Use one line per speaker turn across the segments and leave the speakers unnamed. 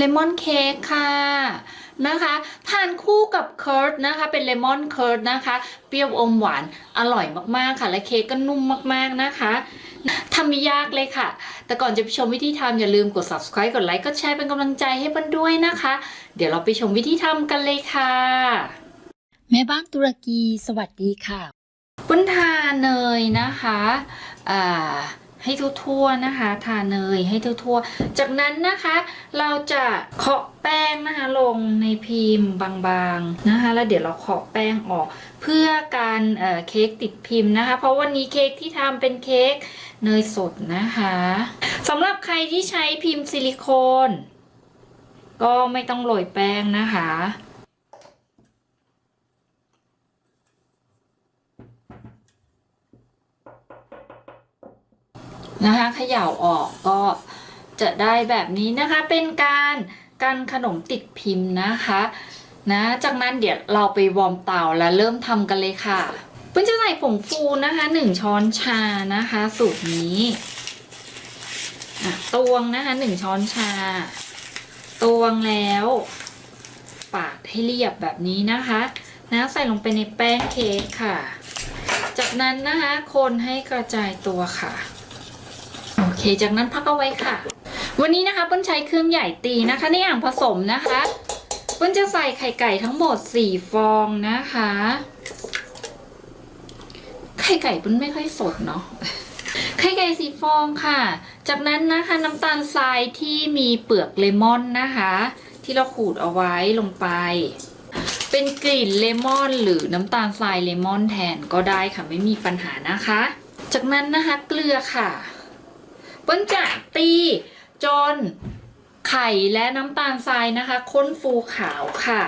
เลมอนเค้กค่ะนะคะทานคู่กับเคิร์ดนะคะเป็นเลมอนเคิร์ดนะคะ เปรี้ยวอมหวานอร่อยมากๆค่ะ และเค้กก็นุ่มมากๆนะคะทำไม่ยากเลยค่ะ แต่ก่อนจะไปชมวิธีทำอย่าลืมกด subscribe กดไลค์กดแชร์เป็นกำลังใจให้ปันด้วยนะคะ เดี๋ยวเราไปชมวิธีทำกันเลยค่ะ แม่บ้านตุรกีสวัสดีค่ะปุ้นทาเนยนะคะอ่า ให้ทั่วๆนะคะ ทาเนยให้ทั่วๆ จากนั้นนะคะ เราจะเคาะแป้งนะคะลงในพิมพ์บางๆนะคะ แล้วเดี๋ยวเราเคาะแป้งออก เพื่อการเเค้กติดพิมพ์นะคะ เพราะวันนี้เค้กที่ทำเป็นเค้กเนยสดนะคะสำหรับใครที่ใช้พิมพ์ซิลิโคนก็ไม่ต้องโรยแป้งนะคะ นะคะเขย่าออกก็จะได้แบบนี้นะคะเป็นการกันขนมติดพิมพ์นะคะนะจากนั้นเดี๋ยวเราไปวอร์มเตาแล้วเริ่มทำกันเลยค่ะเพิ่งจะใส่ผงฟูนะคะหนึ่งช้อนชานะคะ สูตรนี้ตวงนะคะหนึ่งช้อนชา ตวงแล้ว ปาดให้เรียบแบบนี้นะคะนะใส่ลงไปในแป้งเค้กค่ะ จากนั้นนะคะคนให้กระจายตัวค่ะ เคจากนั้นพักเอาไว้ค่ะ วันนี้นะคะเปิ้ลใช้เครื่องใหญ่ตีนะคะ ในอ่างผสมนะคะเปิ้ลจะใส่ไข่ไก่ทั้งหมด4ฟองนะคะ ไข่ไก่เปิ้ลไม่ค่อยสดเนาะไข่ไก่สีฟองค่ะ จากนั้นนะคะน้ำตาลทรายที่มีเปลือกเลมอนนะคะ ที่เราขูดเอาไว้ลงไป เป็นกลิ่นเลมอนหรือน้ำตาลทรายเลมอนแทนก็ได้ค่ะไม่มีปัญหานะคะ จากนั้นนะคะเกลือค่ะ เปิ้ลจะตีจนไข่และน้ำตาลทรายนะคะ ข้นฟูขาวค่ะ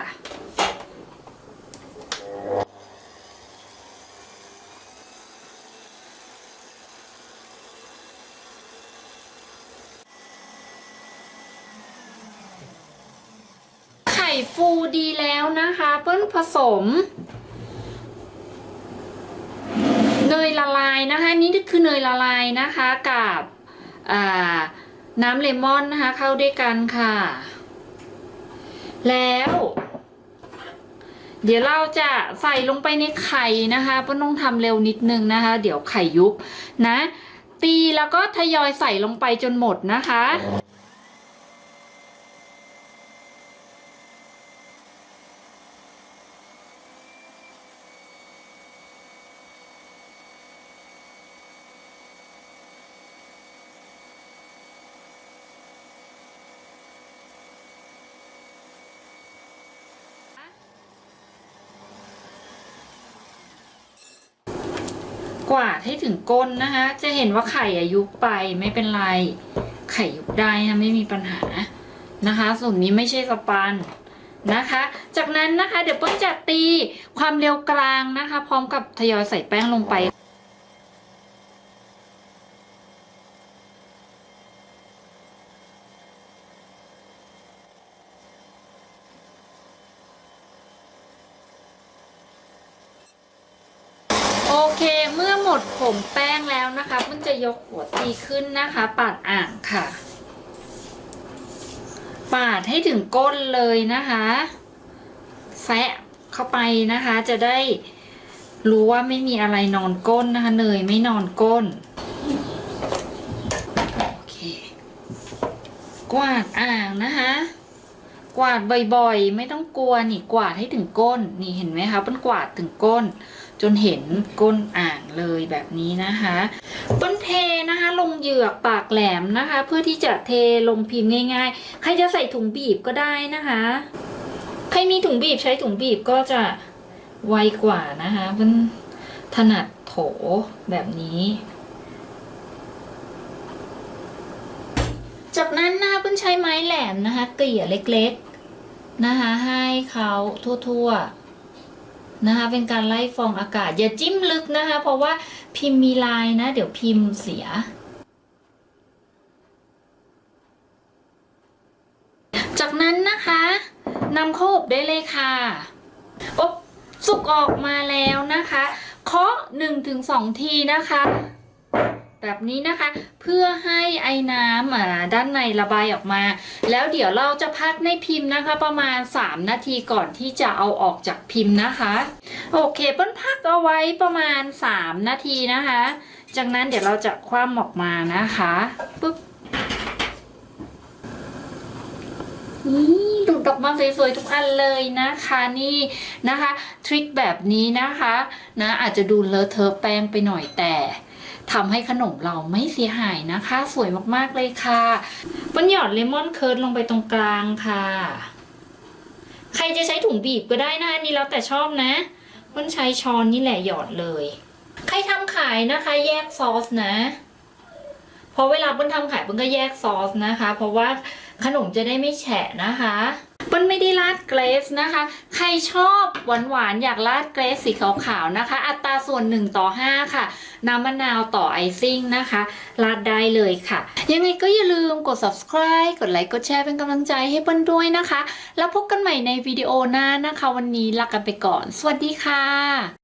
ไข่ฟูดีแล้วนะคะ เปิ้ลผสมเนยละลายนะคะนี่คือเนยละลายนะคะกับ น้ำเลมอนนะคะเข้าด้วยกันค่ะ แล้ว เดี๋ยวเราจะใส่ลงไปในไข่นะคะเพราะต้องทำเร็วนิดนึงนะคะ เดี๋ยวไข่ยุบนะ ตีแล้วก็ทยอยใส่ลงไปจนหมดนะคะ วาดให้ถึงก้นนะคะ จะเห็นว่าไข่อายุไปไม่เป็นไร ไข่ยุบได้นะไม่มีปัญหานะคะ ส่วนนี้ไม่ใช่สปันนะคะ จากนั้นนะคะเดี๋ยวเปิ้ลจะตีความเร็วกลางนะคะ พร้อมกับทยอยใส่แป้งลงไป โอเค เมื่อหม ดผงแป้งแล้วนะคะมันจะยกหัวตีขึ้นนะคะ ปาดอ่างค่ะ ปาดให้ถึงก้นเลยนะคะแซะเข้าไปนะคะ จะได้รู้ว่าไม่มีอะไรนอนก้นนะคะเนยไม่นอนก้นโอเค กวาดอ่างนะคะ กวาดบ่อยๆ ไม่ต้องกลัวนี่กวาดให้ถึงก้น นี่เห็นไหมคะเป็นกวาดถึงก้น จนเห็นก้นอ่างเลยแบบนี้นะคะ ต้นเทนะคะ ลงเหยือกปากแหลมนะคะ เพื่อที่จะเทลงพิมพ์ง่าย ๆ ใครจะใส่ถุงบีบก็ได้นะคะ ใครมีถุงบีบใช้ถุงบีบก็จะไวกว่านะคะเพิ่นถนัดโถแบบนี้จากนั้นนะคะเพิ่นใช้ไม้แหลมนะคะ เกลี่ยเล็กๆนะคะให้เขาทั่วๆ นะคะเป็นการไล่ฟองอากาศ อย่าจิ้มลึกนะคะ เพราะว่าพิมพ์มีลายนะ เดี๋ยวพิมพ์เสีย จากนั้นนะคะนำเข้าอบได้เลยค่ะอบสุกออกมาแล้วนะคะเคาะ1-2 ทีนะคะ แบบนี้นะคะ เพื่อให้ไอ้น้ำอ่าด้านในระบายออกมา แล้วเดี๋ยวเราจะพักในพิมพ์นะคะ ประมาณ 3 นาทีก่อนที่จะเอาออกจากพิมพ์นะคะ โอเคเปิ้ลพักเอาไว้ประมาณ 3 นาทีนะคะ จากนั้นเดี๋ยวเราจะคว่ำออกมานะคะปุ๊บนี่ดูดออกมาสวยๆทุกอันเลยนะคะนี่นะคะ ทริคแบบนี้นะคะนะอาจจะดูเลอะเทอะแป้งไปหน่อยแต่ ทำให้ขนมเราไม่เสียหายนะคะ สวยมากๆเลยค่ะปิ้ลหยอดเลมอนเคิร์ดลงไปตรงกลางค่ะ ใครจะใช้ถุงบีบก็ได้นะอันนี้แล้วแต่ชอบนะเปิ้ลใช้ช้อนนี่แหละหยอดเลย ใครทำขายนะคะแยกซอสนะพราะเวลาเปิ้ลทำขายเปิ้ลก็แยกซอสนะคะ เพราะว่าขนมจะได้ไม่แฉะนะคะ ปิ้ลไม่ได้ราดเกรสนะคะ ใครชอบหวานๆอยากราดเกรสสีขาวๆนะคะ อัตราส่วน 1 ต่อ 5 ค่ะ น้ำมะนาวต่อไอซิ่งนะคะราดได้เลยค่ะ ยังไงก็อย่าลืมกด subscribe กดไลค์กดแชร์เป็นกำลังใจให้เปิ้ลด้วยนะคะ แล้วพบกันใหม่ในวิดีโอหน้านะคะ วันนี้ลากันไปก่อน สวัสดีค่ะ